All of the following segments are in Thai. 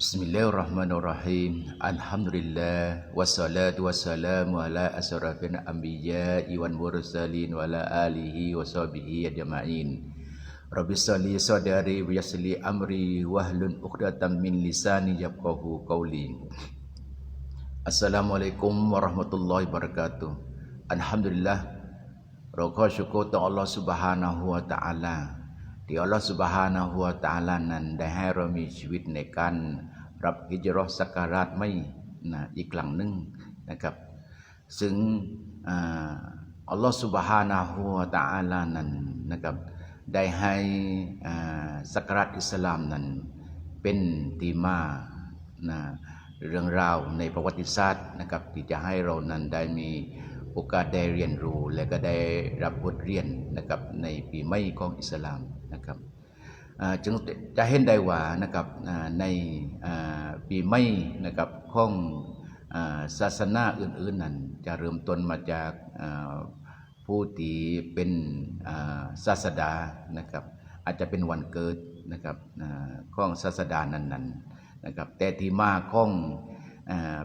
Bismillahirrahmanirrahim. Alhamdulillah wassalatu wassalamu ala asrafil anbiya wal mursalin wa ala alihi wa sahbihi ajma'in. Rabbi sali sadari wa yassli amri wahlul 'uqdatam min lisani yafqahu qawli. Assalamualaikum warahmatullahi wabarakatuh. Alhamdulillah. Rokok syukur Allah Subhanahu wa taala. ที่ Allah Subhanahu wa Ta'ala นั้นได้ให้เรามีชีวิตในการรับฮิจรัชสักการะไม่นะอีกครั้งหนึ่งนะครับ ซึ่งอัลลอฮฺ Subhanahu wa Ta'ala นั้นนะครับได้ให้สักการะอิสลามนั้นเป็นตีมานะเรื่องราวในประวัติศาสตร์นะครับที่จะให้เรานั้นได้มี โอกาสได้เรียนรู้และก็ได้รับบทเรียนนะครับในปีใหม่ของอิสลามนะครับจึงจะเห็นได้ว่านะครับในปีใหม่นะครับของศาสนาอื่นๆนั้นจะเริ่มต้นมาจากผู้ที่เป็นศาสดานะครับอาจจะเป็นวันเกิดนะครับของศาสดานั้นๆนะครับแต่ที่มาของ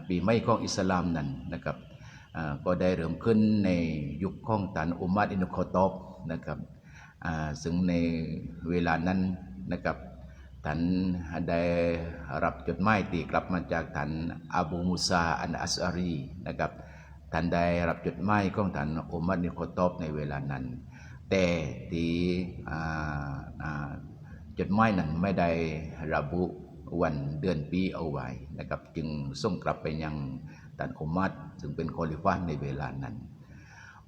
ปีใหม่ของอิสลามนั้นนะครับ ก็ได้เริ่มขึ้นในยุคของตันอุมัดอินุโคตอบนะครับซึ่งในเวลานั้นนะครับท่านได้รับจดหมายตีกลับมาจากท่านอบูมุซาอันอัสอารีนะครับท่านได้รับจดหมายของท่านอุมัดอินุโคตอบในเวลานั้น แต่ที่จดหมายนั้นไม่ได้ระบุวันเดือนปีเอาไว้นะครับจึงส่งกลับไปยัง ท่านอุมัดซึ่งเป็นคอลิฟาในเวลานั้น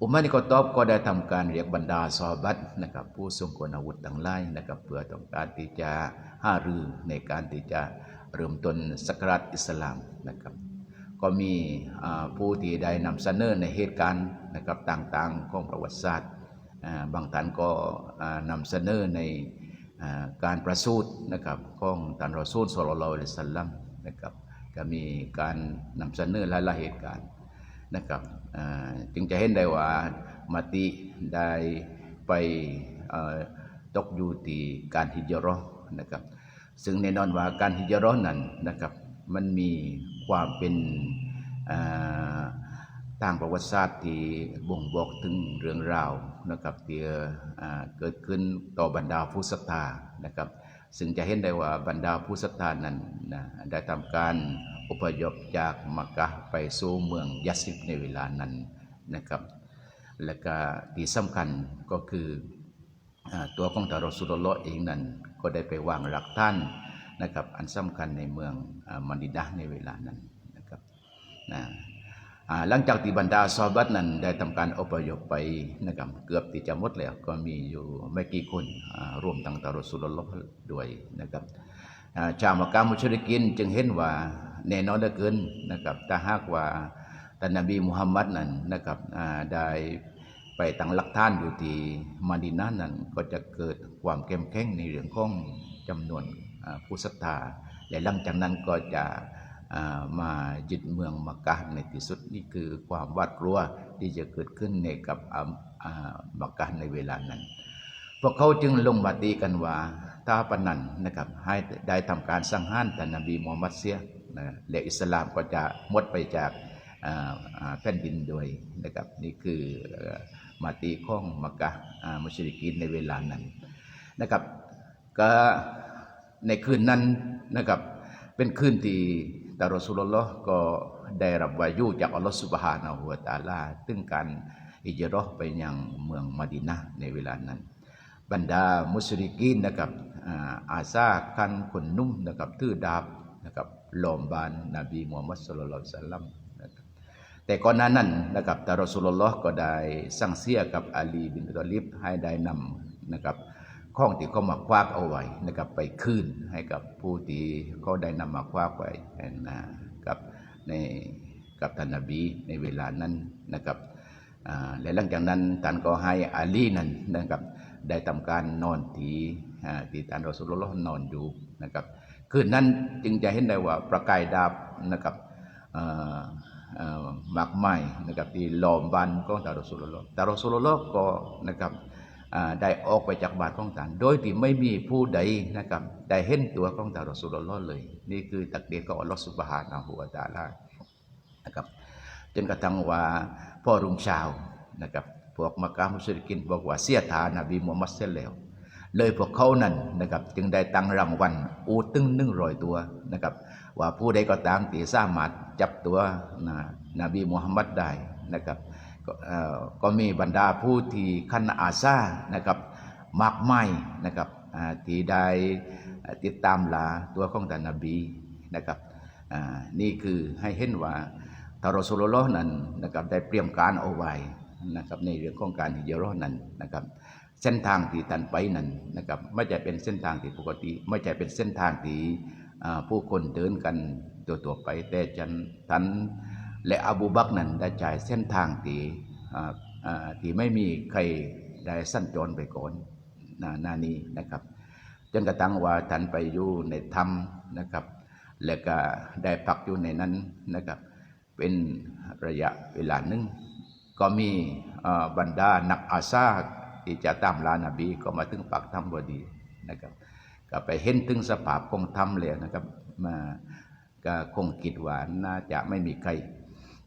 อุมัดนี่ก็ตอบก็ได้ทำการเรียกบรรดาซอบัตนะครับผู้ทรงคุณอาวุธต่างหลายนะครับเพื่อต้องการที่จะหารือในการที่จะเริ่มต้นสักราชอิสลามนะครับก็มีผู้ที่ได้นำเสนอในเหตุการณ์นะครับต่างๆของประวัติศาสตร์บางท่านก็นำเสนอในการประสูตินะครับของท่านรอซูลสุลลัลลอฮิสัลลัมนะครับ ก็มีการนำเสนอหลายๆเหตุการณ์นะครับจึงจะเห็นได้ว่ามติได้ไปตกอยู่ที่การฮิจรอนะครับ ซึ่งแน่นอนว่าการฮิจรอนั้นนะครับ มันมีความเป็นทางประวัติศาสตร์ที่บ่งบอกถึงเรื่องราวนะครับที่เกิดขึ้นต่อบรรดาผู้ศรัทธานะครับ ซึ่งจะเห็นได้ว่าบรรดาผู้ศรัทธานั้นนะได้ทำการอพยพจากมักกะไปสู่เมืองยัสิบในเวลานั้นนะครับ และก็ที่สำคัญก็คือตัวของตารสุลลอเองนั้นก็ได้ไปวางหลักท่านนะครับ อันสำคัญในเมืองมันดิดาในเวลานั้นนะครับนะ หลังจากที่บรรดาซอบัตนั้นได้ทำการอพยพไปนะครับเกือบที่จะหมดแล้วก็มีอยู่ไม่กี่คนรวมทั้งตารสุลลอด้วยนะครับชาวมักกะมุชริกินจึงเห็นว่าแน่นอนเหลือเกินนะครับถ้าหากว่าท่านนบีมุฮัมมัดนั้นนะครับได้ไปตั้งหลักฐานอยู่ที่มาดินานั้นก็จะเกิดความเข้มแข็งในเรื่องของจำนวนผู้ศรัทธาและหลังจากนั้นก็จะ มายึดเมืองมักกะในที่สุดนี่คือความวาดกลัวที่จะเกิดขึ้นในกับมักกะในเวลานั้น พวกเขาจึงลงมาตีกันว่าถ้าปนันนะครับให้ได้ทำการสังหารท่านบีมูฮัมมัดเสียนะและอิสลามก็จะหมดไปจากแผ่นดินโดยนะครับนี่คือมาตีข้องมักกะมุชริกีนในเวลานั้นนะครับก็ในคืนนั้นนะครับเป็นคืนที่ ตารสุลลอฮ์ก็ได้รับวายุจากอัลลอฮฺสุบฮานาหัวตาลาตึงการอิจรอไปยังเมืองมาดินะในเวลานั้น บรรดามุสลิกินนะครับอาซาคันคนนุ่มนะครับทื่อดาบนะครับลอมบานนบีมูฮัมมัดสุลลัลสัลลัมแต่ก่อนหน้านั้นนะครับตารสุลลอฮ์ก็ได้สั่งเสียกับอาลีบินตอลิบให้ได้นำนะครับ ข้องที่เขามาควักเอาไว้นะครับไปคืนให้กับผู้ที่เขาได้นำมาควักไว้นะกับในกับท่านนบีในเวลานั้นนะครับและหลังจากนั้นท่านก็ให้อาลีนั้นนะครับได้ทำการนอนที่ที่ท่านรอสุลลอฮ์นอนอยู่นะครับคืนนั้นจึงจะเห็นได้ว่าประกายดาบนะครับมากมายนะครับที่ล้อมบ้านของตารสุลลอฮ์ตารสุลลอฮ์ก็นะครับ ได้ออกไปจากบานของท่านโดยที่ไม่มีผู้ใดนะครับได้เห็นตัวของท่านรอสุลลอเลย นี่คือตักเดียของอัลลอฮฺสุบฮานะฮูวตาลานะครับจนกระทั่งว่าพ่อรุ่งเช้านะครับพวกมักกะมุสลิกินบอกว่าเสียฐานนบีมุฮัมมัดเสร็จแล้ว เลยพวกเขานั้นนะครับจึงได้ตั้งรางวัลอูตึงหนึ่งรอยตัวนะครับว่าผู้ใดก็ตามที่สามารถจับตัวนะนบีมุฮัมมัดได้นะครับ ก็มีบรรดาผู้ที่คันอาซานะครับมากมายนะครับที่ได้ติดตามลาตัวของท่านนบีนะครับนี่คือให้เห็นว่าทารอสุลลอนั้นนะครับได้เตรียมการเอาไว้นะครับในเรื่องของการฮิจเราะห์นั้นนะครับ เส้นทางที่ท่านไปนั้นนะครับไม่ใช่เป็นเส้นทางที่ปกติ ไม่ใช่เป็นเส้นทางที่ผู้คนเดินกันตัวตัวไป แต่จันท่าน และอบูบักนั้นได้จ่ายเส้นทางที่ที่ไม่มีใครได้สั้นจรไปก่อนหนานานี้นะครับจนกระทั่งว่าท่านไปอยู่ในถ้ำนะครับ แล้วก็ได้พักอยู่ในนั้นนะครับ เป็นระยะเวลาหนึ่งก็มีบรรดานักอาซาที่จะตามลานบีก็มาถึงปากถ้ำพอดีนะครับ ก็ไปเห็นถึงสภาพของถ้ำแล้วนะครับมาก็คงคิดว่าน่าจะไม่มีใคร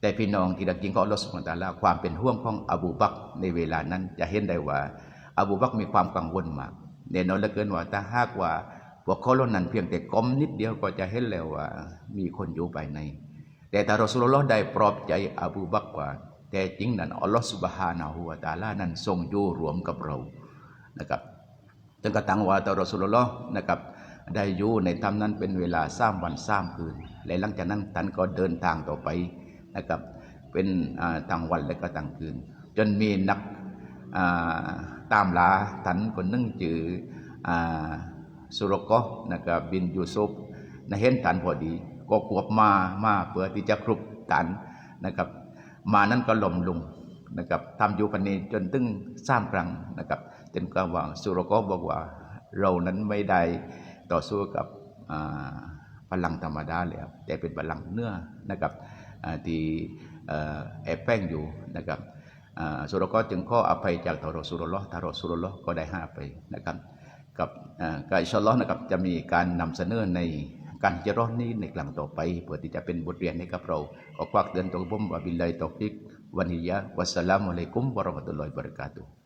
แต่พี่น้องที่รักจริงของอัลลอฮฺสุบฮานะฮูวะตะอาลาความเป็นห่วงของอบูบักในเวลานั้น จะเห็นได้ว่า อบูบักมีความกังวลมากแน่นอนเหลือเกินว่าถ้าหากว่าพวกเขาเหล่านั้นเพียงแต่ก้มนิดเดียวก็จะเห็นแล้วว่า มีคนอยู่ภายใน แต่ถ้ารอสุลลอฮ์ได้ปลอบใจอบูบักว่า แต่จริงนั้นอัลลอฮ์สุบฮานะฮูวะตาลานั้นทรงอยู่รวมกับเรานะครับจนกระทั่งว่าตารอสุลลอฮ์นะครับได้อยู่ในถ้ำนั้นเป็นเวลาสามวันสามคืนและหลังจากนั้นท่านก็เดินทางต่อไป นะครับ เป็นอ่างวันและก็ทั้งคืน จนมีนักตามลาท่านคนนึงจือสุรกอนะครับบินยูซุฟนะเห็นท่านพอดี ก็ควบมามาเพื่อที่จะครุบท่านนะครับ มานั้นก็ลมลงนะครับทำอยู่พันนี้จนตึงสร้างครั้งนะครับจนกระว่าสุรกอบอกว่าเรานั้นไม่ได้ต่อสู้กับพลังธรรมดาแล้วแต่เป็นพลังเนื้อนะครับ ที่เอ่อแอบแป้งอยู่นะครับอ่าสุรกอจึงข้ออภัยจากทารสุรลอฮ์ทารสุรลอฮ์ก็ได้ห้อภัยนะครับกับอ่าก็อินชาอัลอนะครับจะมีการนำเสนอในการจะร้อนนี้ในครั้งต่อไปเพื่อที่จะเป็นบทเรียนให้กับเราขอควักเตือนตัวผมว่าบิลลาฮิตอฟิกวันฮิยะวัสสลามุอะลัยกุมวะราะห์มะตุลลอฮิวะบะเราะกาตุฮ์